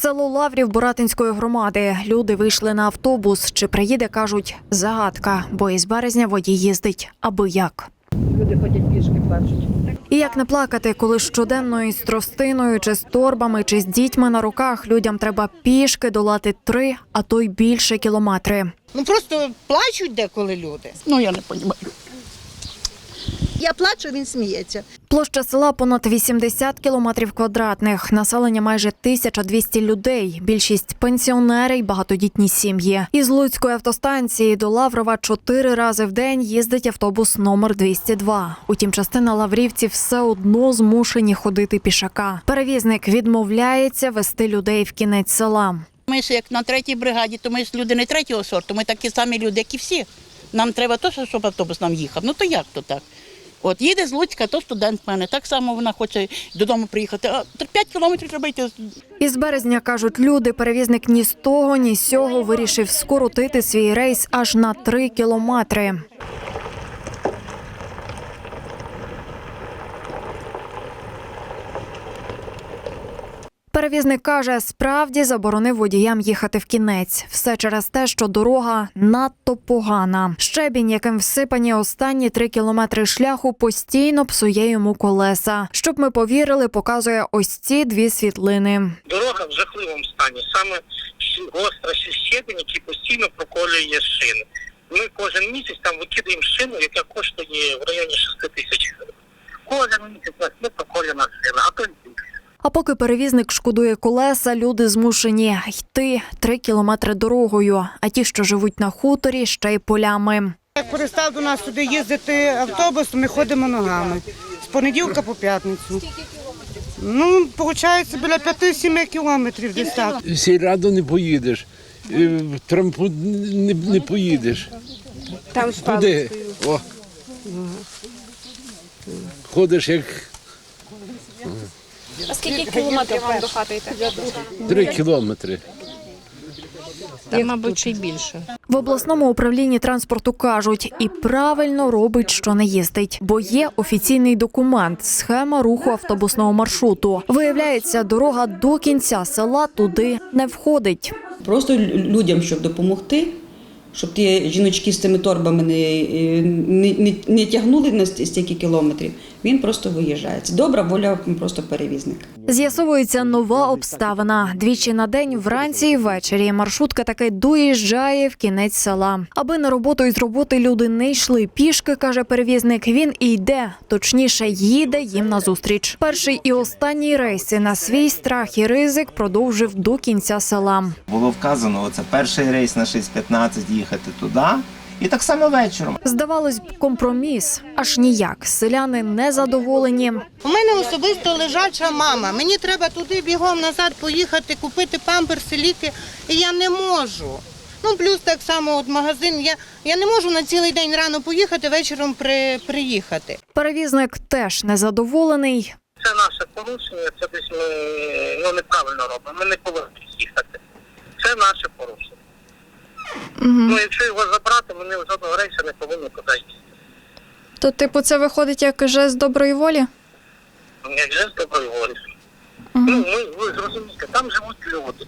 Село Лаврів Боратинської громади. Люди вийшли на автобус. Чи приїде, кажуть, загадка, бо із березня водій їздить аби як. Люди ходять пішки, плачуть. І як не плакати, коли щоденно із тростиною, чи з торбами, чи з дітьми на руках людям треба пішки долати три, а то й більше кілометри. Ну просто плачуть деколи люди. Ну я не розумію. Я плачу, він сміється. Площа села понад 80 кілометрів квадратних, населення майже 1200 людей. Більшість пенсіонери й багатодітні сім'ї. Із Луцької автостанції до Лаврова чотири рази в день їздить автобус номер 202. Утім, частина лаврівців все одно змушені ходити пішака. Перевізник відмовляється вести людей в кінець села. Ми ж як на третій бригаді, то ми ж люди не третього сорту, ми такі самі люди, як і всі. Нам треба теж, щоб автобус нам їхав. Ну то як то так? От їде з Луцька, то студент в мене. Так само вона хоче додому приїхати. А 5 кілометрів треба йти. Із березня кажуть люди, перевізник ні з того, ні з сього вирішив скоротити свій рейс аж на три кілометри. Перевізник каже, справді заборонив водіям їхати в кінець. Все через те, що дорога надто погана. Щебінь, яким всипані останні три кілометри шляху, постійно псує йому колеса. Щоб ми повірили, показує ось ці дві світлини. Дорога в жахливому стані. Саме гостра ще щебень, який постійно проколює шини. Ми кожен місяць там викидаємо шину, яка коштує в районі 6 тисяч гривень. Кожен місяць у нас не проколена шина, а то й більше. А поки перевізник шкодує колеса, люди змушені йти три кілометри дорогою. А ті, що живуть на хуторі, ще й полями. Як перестав до нас сюди їздити автобус, ми ходимо ногами. З понеділка по п'ятницю. Ну, виходить, біля 5-7 кілометрів десь так. Сільраду не поїдеш, е, в трампу не, не поїдеш. Там Куди? О. Ходиш як А скільки кілометрів вам до хати йти? три кілометри. Та, мабуть, ще й більше. В обласному управлінні транспорту кажуть, і правильно робить, що не їздить, бо є офіційний документ, схема руху автобусного маршруту. Виявляється, дорога до кінця села туди не входить. Просто людям, щоб допомогти, щоб ті жіночки з цими торбами не, не, не, не тягнули на стільки кілометрів, він просто виїжджає. Це добра воля просто перевізника. З'ясовується нова обставина. Двічі на день, вранці і ввечері. Маршрутка таки доїжджає в кінець села. Аби на роботу і з роботи люди не йшли пішки, каже перевізник. Він і йде, точніше, їде їм назустріч. Перший і останній рейси на свій страх і ризик продовжив до кінця села. Було вказано, оце перший рейс на 6.15 їхати туди. І так само вечором. Здавалось б, компроміс. Аж ніяк. Селяни не задоволені. У мене особисто лежача мама. Мені треба туди бігом назад поїхати, купити памперси, ліки, і я не можу. Ну, плюс так само от магазин. Я, я не можу на цілий день рано поїхати, вечором при, приїхати. Перевізник теж незадоволений. Це наше порушення, це десь ми ну, неправильно робимо. Ми не повинні їхати. Це наше порушення. Ну, якщо його забрати, ми жодного рейсу не повинні туди їхати. То, типу, це виходить як жест доброї волі? Як же з доброї волі. Ну, ми, ви зрозумієте, там живуть люди.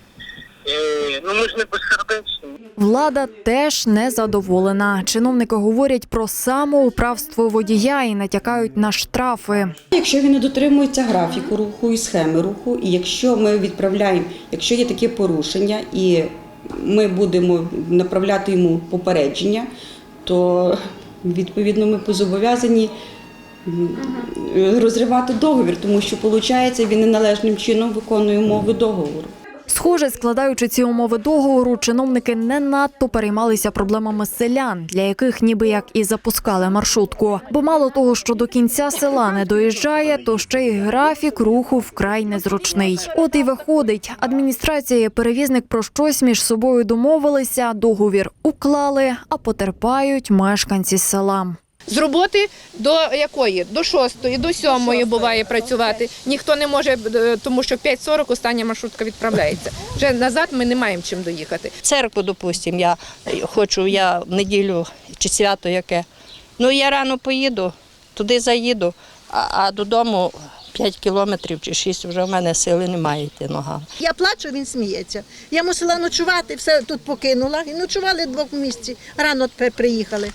Е, ну ми ж не безсердечні. Влада теж не задоволена. Чиновники говорять про самоуправство водія і натякають на штрафи. Якщо він не дотримується графіку руху і схеми руху, і якщо ми відправляємо, якщо є таке порушення, і ми будемо направляти йому попередження, то відповідно ми зобов'язані розривати договір, тому що виходить, він неналежним чином виконує умови договору. Схоже, складаючи ці умови договору, чиновники не надто переймалися проблемами селян, для яких ніби як і запускали маршрутку. Бо мало того, що до кінця села не доїжджає, то ще й графік руху вкрай незручний. От і виходить, адміністрація і перевізник про щось між собою домовилися, договір уклали, а потерпають мешканці села. З роботи до якої? До шостої, до сьомої буває працювати. Ніхто не може, е, тому що в 5.40 остання маршрутка відправляється. Вже назад ми не маємо чим доїхати. церкву, допустимо, я хочу, я в неділю чи свято яке. Ну, я рано поїду, туди заїду, а, а додому 5 кілометрів чи 6 вже в мене сили немає йти ногами. Я плачу, він сміється. Я мусила ночувати, все тут покинула. І ночували двох в місці. Рано тепер приїхали.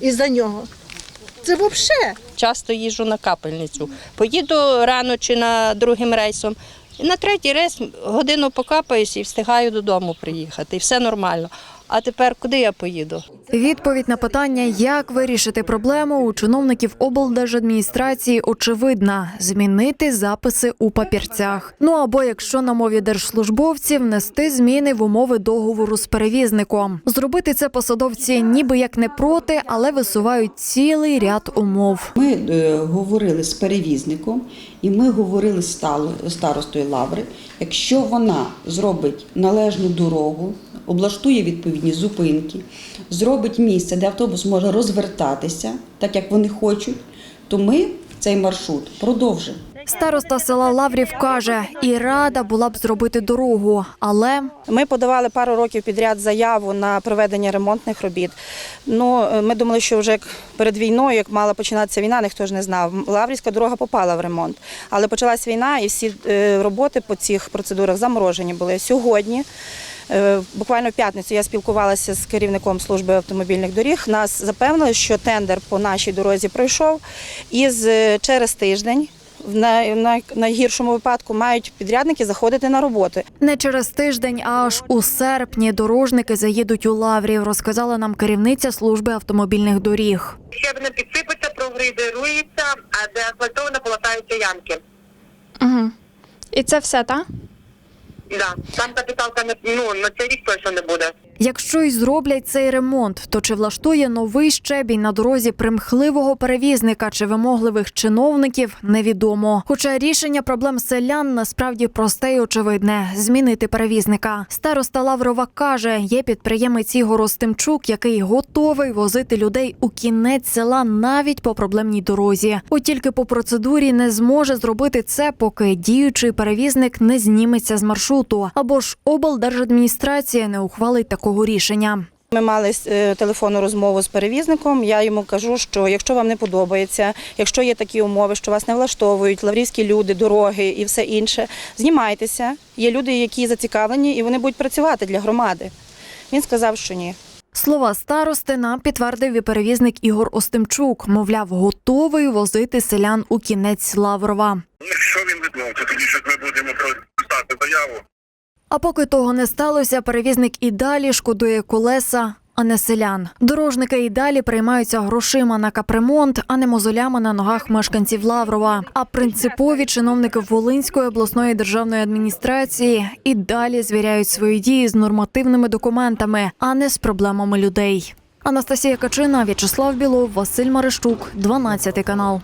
Із-за нього. Це взагалі. Часто їжджу на капельницю. Поїду рано чи на другим рейсом. І на третій рейс годину покапаюсь і встигаю додому приїхати. І все нормально. А тепер куди я поїду? Відповідь на питання, як вирішити проблему у чиновників облдержадміністрації, очевидна змінити записи у папірцях. Ну або якщо на мові держслужбовців внести зміни в умови договору з перевізником. Зробити це посадовці ніби як не проти, але висувають цілий ряд умов. Ми е, говорили з перевізником і ми говорили з стало- старостою Лаври. Якщо вона зробить належну дорогу, облаштує відповідні зупинки, зробить місце, де автобус може розвертатися, так як вони хочуть, то ми цей маршрут продовжимо. Староста села Лаврів каже, і рада була б зробити дорогу, але Ми подавали пару років підряд заяву на проведення ремонтних робіт. Ну, е, ми думали, що вже як перед війною, як мала починатися війна, ніхто ж не знав. Лаврівська дорога попала в ремонт. Але почалась війна, і всі е, роботи по цих процедурах заморожені були. Сьогодні, буквально в п'ятницю, я спілкувалася з керівником служби автомобільних доріг. Нас запевнили, що тендер по нашій дорозі пройшов, і з- через тиждень. В най- най- найгіршому випадку мають підрядники заходити на роботи. не через тиждень, а аж у серпні дорожники заїдуть у Лаврів, розказала нам керівниця служби автомобільних доріг. Щебне підсипеться, прогрейдерується, а де асфальтовано полатаються ямки. Угу. І це все, так? Да. Там капіталка не ну на цей рік точно не буде. Якщо й зроблять цей ремонт, то чи влаштує новий щебінь на дорозі примхливого перевізника чи вимогливих чиновників, невідомо. Хоча рішення проблем селян насправді просте й очевидне змінити перевізника. Староста Лаврова каже, є підприємець Ігор Остимчук, який готовий возити людей у кінець села навіть по проблемній дорозі. От тільки по процедурі не зможе зробити це, поки діючий перевізник не зніметься з маршруту, або ж облдержадміністрація не ухвалить такого рішення. Ми мали е, телефонну розмову з перевізником. Я йому кажу, що якщо вам не подобається, якщо є такі умови, що вас не влаштовують, лаврівські люди, дороги і все інше, знімайтеся. Є люди, які зацікавлені, і вони будуть працювати для громади. Він сказав, що ні. Слова старости нам підтвердив і перевізник Ігор Остимчук. Мовляв, готовий возити селян у кінець Лаврова. Якщо він відмовиться, тоді що ми будемо писати заяву. А поки того не сталося, перевізник і далі шкодує колеса. А не селян. Дорожники і далі приймаються грошима на капремонт, а не мозолями на ногах мешканців Лаврова. А принципові чиновники Волинської обласної державної адміністрації і далі звіряють свої дії з нормативними документами, а не з проблемами людей. Анастасія Качина, В'ячеслав Білов, Василь Марищук, 12 канал.